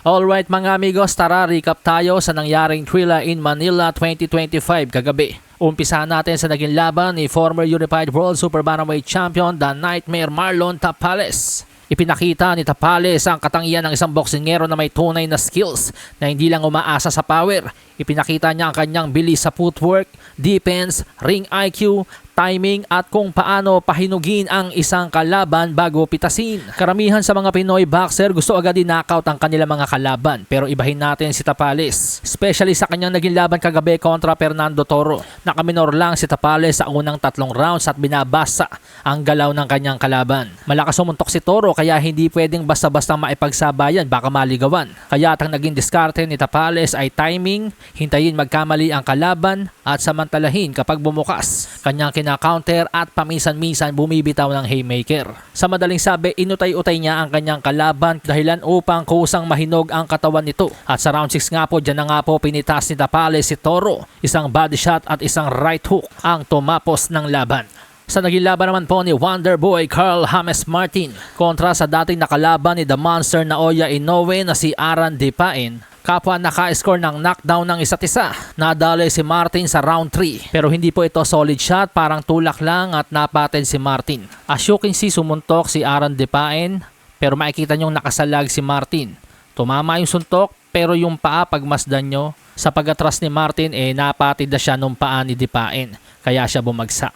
Alright mga amigos, tara recap tayo sa nangyaring Trilla in Manila 2025 kagabi. Umpisahan natin sa naging laban ni former Unified World Super Bantamweight Champion The Nightmare Marlon Tapales. Ipinakita ni Tapales ang katangian ng isang boksingero na may tunay na skills na hindi lang umaasa sa power. Ipinakita niya ang kanyang bilis sa footwork, defense, ring IQ, timing at kung paano pahinugin ang isang kalaban bago pitasin. Karamihan sa mga Pinoy boxer gusto agad i-knockout ang kanilang mga kalaban pero ibahin natin si Tapales. Especially sa kanyang naging laban kagabi kontra Fernando Toro. Nakaminor lang si Tapales sa unang tatlong rounds at binabasa ang galaw ng kanyang kalaban. Malakas umuntok si Toro kaya hindi pwedeng basta-basta maipagsabayan baka maligawan. Kaya ang naging diskarte ni Tapales ay timing, hintayin magkamali ang kalaban at samantalahin kapag bumukas. Kanyang kina-counter at paminsan-minsan bumibitaw ng haymaker. Sa madaling sabi, inutay-utay niya ang kanyang kalaban dahilan upang kusang mahinog ang katawan nito. At sa round 6 nga po, dyan na nga po pinitas ni Tapales si Toro. Isang body shot at isang right hook ang tumapos ng laban. Sa naging laban naman po ni Wonder Boy Carl James Martin kontra sa dating nakalaban ni The Monster na Oya Inoue na si Aran Dipain kapwa naka-score ng knockdown ng isa't isa. Nadali si Martin sa round 3 pero hindi po ito solid shot parang tulak lang at napatin si Martin. As you can see sumuntok si Aran Dipain pero makikita niyong nakasalag si Martin. Tumama yung suntok pero yung paa pagmasdan nyo sa pag-atras ni Martin eh napatid na siya nung paa ni Dipain kaya siya bumagsak.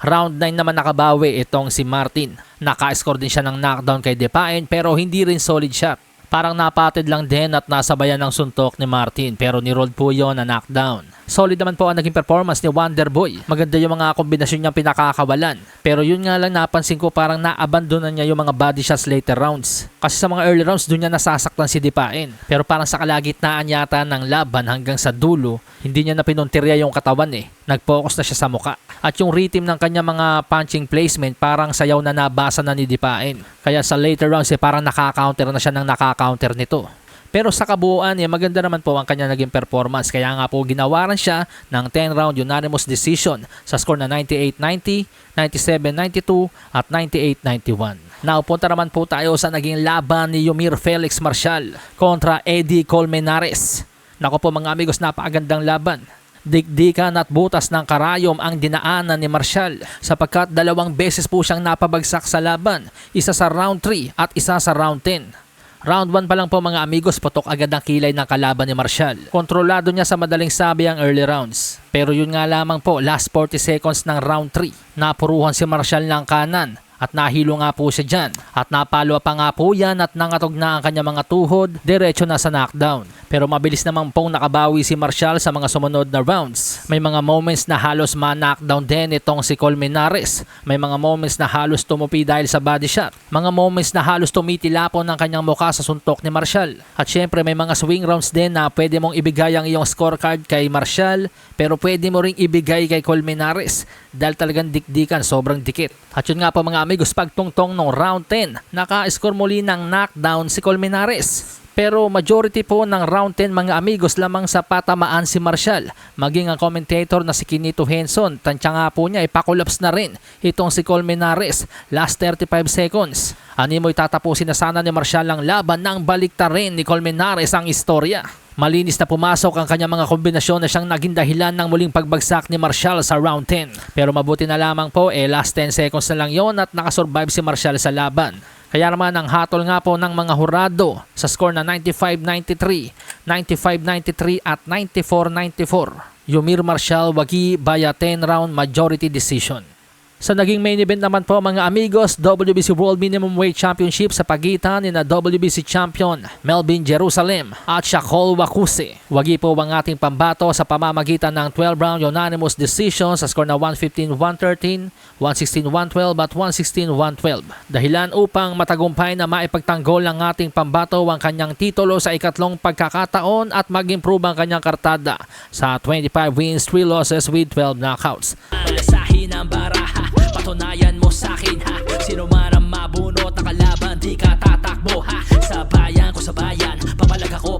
Round 9 naman nakabawi itong si Martin. Naka-score din siya ng knockdown kay Depain pero hindi rin solid shot. Parang napatid lang din at nasabayan ng suntok ni Martin pero ni-roll po yon na knockdown. Solid naman po ang naging performance ni Wonderboy. Maganda yung mga kombinasyon niyang pinakakawalan. Pero yun nga lang napansin ko parang naabandonan niya yung mga body shots later rounds. Kasi sa mga early rounds doon niya nasasaktan si Dipain. Pero parang sa kalagitnaan yata ng laban hanggang sa dulo, hindi niya na pinuntirya yung katawan eh. Nag-focus na siya sa muka. At yung rhythm ng kanya mga punching placement parang sayaw na nabasa na ni Dipain. Kaya sa later rounds eh parang nakaka-counter na siya ng nakaka-counter nito. Pero sa kabuuan, eh, maganda naman po ang kanya naging performance. Kaya nga po ginawaran siya ng 10-round unanimous decision sa score na 98-90, 97-92 at 98-91. Now, punta naman po tayo sa naging laban ni Yumir Felix Marshall kontra Eddie Colmenares. Nako po mga amigos, napakagandang laban. Dikdikan at butas ng karayom ang dinaanan ni Marshall sapagkat dalawang beses po siyang napabagsak sa laban, isa sa round 3 at isa sa round 10. Round 1 pa lang po mga amigos, putok agad ang kilay ng kalaban ni Marshall. Kontrolado niya sa madaling sabi ang early rounds. Pero yun nga lamang po, last 40 seconds ng round 3, napuruhan si Marshall ng kanan at nahilo nga po siya dyan. At napalo pa nga po yan at nangatog na ang kanyang mga tuhod, diretso na sa knockdown. Pero mabilis naman pong nakabawi si Marshall sa mga sumunod na rounds. May mga moments na halos ma-knockdown din itong si Colmenares. May mga moments na halos tumupi dahil sa body shot. Mga moments na halos tumitilapon ng kanyang mukha sa suntok ni Marshall. At syempre may mga swing rounds din na pwede mong ibigay ang iyong scorecard kay Marshall pero pwede mo ring ibigay kay Colmenares dahil talagang dikdikan, sobrang dikit. At yun nga po mga amigos, pagtungtong ng round 10, naka-score muli ng knockdown si Colmenares. Pero majority po ng round 10 mga amigos lamang sa patamaan si Marshall. Maging ang commentator na si Kinito Henson, tansya nga po niya ipakulaps na rin itong si Colmenares last 35 seconds. Ani mo'y tatapusin na sana ni Marshall ang laban nang balikta rin ni Colmenares ang istorya. Malinis na pumasok ang kanyang mga kombinasyon na siyang naging dahilan ng muling pagbagsak ni Marshall sa round 10. Pero mabuti na lamang po eh last 10 seconds na lang yon at nakasurvive si Marshall sa laban. Kaya naman ang hatol nga po ng mga hurado sa score na 95-93, 95-93 at 94-94. Yumir Marshall wagi via 10 round majority decision. Sa naging main event naman po mga amigos, WBC World Minimum Weight Championship sa pagitan ni na WBC Champion Melvin Jerusalem at Shakol Wakuse. Wagi po ang ating pambato sa pamamagitan ng 12-round unanimous decision sa score na 115-113, 116-112 at 116-112. Dahilan upang matagumpay na maipagtanggol ng ating pambato ang kanyang titulo sa ikatlong pagkakataon at mag-improve ang kanyang kartada sa 25 wins, 3 losses with 12 knockouts. Malasahin ang baraha, Patunayan mo sa'kin ha? Sino man ang mabunot na kalaban Di ka tatakbo ha? Sa bayan ko sa bayan Papalag ako.